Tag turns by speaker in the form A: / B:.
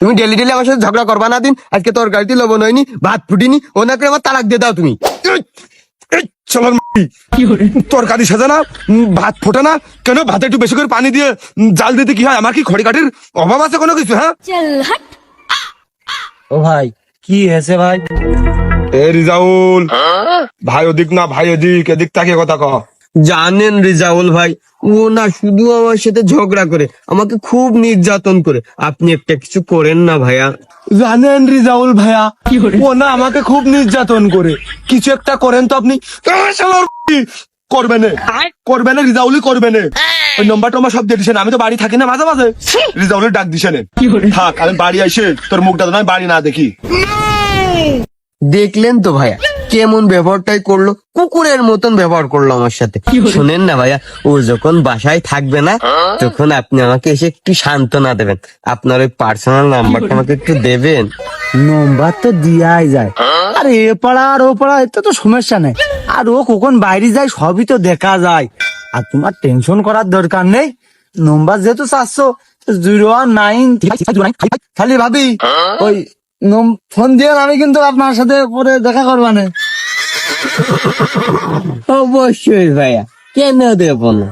A: তুমি daily daily আমার সাথে ঝগড়া করবা না দিন? আজকে তোর গাড়িতে লবণ হয়নি ভাত ফুটিনি ওনাকে আমার তালাক দিয়ে দাও তুমি।
B: সাজা না ভাত ফোটে না? কেন ভাতে একটু বেশি করে পানি দিয়ে জাল দিতে কি হয়? আমার কি খড়ি কাঠির অভাব আছে কোনো কিছু হ্যাঁ?
C: ও ভাই কি হয়েছে ভাই?
B: এ রিজাউল ভাই ওদিক না ভাই ওদিক এদিক তাকে কথা কহ
A: জানেন রিজাউল ভাই ও না শুধু আমার সাথে ঝগড়া করে আমাকে খুব নির্যাতন করে। আপনি একটা কিছু করেন না ভাইয়া।
B: জানেন রিজাউল ভাইয়া ও না আমাকে খুব নির্যাতন করে। কিছু একটা করেন তো আপনি। আহ, শালার করবে না। করবে না রিজাউলই করবে না। ওই নম্বরটা আমার সব দিয়ে দিছেন আমি তো বাড়ি থাকি না মাঝে মাঝে। রিজাউলের ডাক দিছেন থাক আমি বাড়ি আইসে তোর মুখটা তো আমি বাড়ি না দেখি।
A: দেখলেন তো ভাইয়া। কেমন ব্যবহারটাই করল? কুকুরের মতন ব্যবহার করল আমার সাথে। শুনেন না ভাইয়া ও যখন বাসায় থাকবে না তখন আপনি আমাকে এসে একটু সান্ত্বনা দেবেন। আপনার ওই পার্সোনাল নাম্বারটা আমাকে একটু দেবেন।
C: নম্বর তো দিয়াই যায়। আর এ পাড়া আর ও পাড়া এতে তো সমস্যা নেই। আর ও কখন বাইরে যায় সবই তো দেখা যায়। আর তোমার টেনশন করার দরকার নেই। নম্বর যেহেতু চারশো জিরো ওয়ান নাইন খালি ভাবি ওই ফোন দিয়ে আমি কিন্তু আপনার সাথে পরে দেখা করবানে
A: অবশ্যই ভাইয়া। কেন দেব না?